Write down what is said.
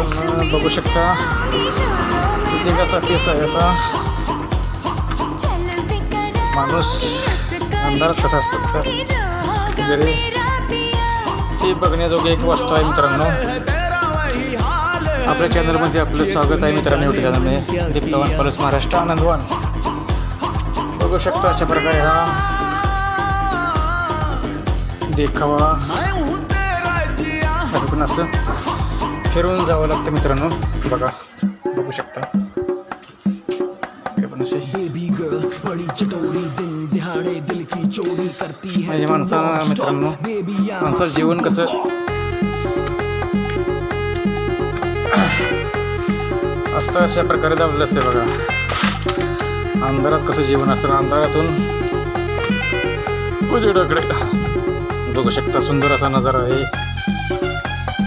मित्रांनो बघू शकता. किती कसा पीस आहे असा माणूस अंधारच कसा असतो ते वगैरे. एक वस्तू आहे मित्रांनो. आपल्या चॅनलमध्ये आपलं स्वागत आहे मित्रांनो युट्यूब चॅनलमध्ये दीप चव्हाण पलस महाराष्ट्र आनंदवान बघू शकता अशा प्रकारे हा देखावा. असं फिरून जावं लागतं मित्रांनो. बघा बघू शकता. म्हणजे माणसानं मित्रांनो. माणसाचं जीवन कसं? असतं अशा प्रकारे दाबलेलं असते बघा. अंधारात कसं जीवन असतं अंधारातून उजेडाकडे बघू शकता सुंदर असा नजारा आहे.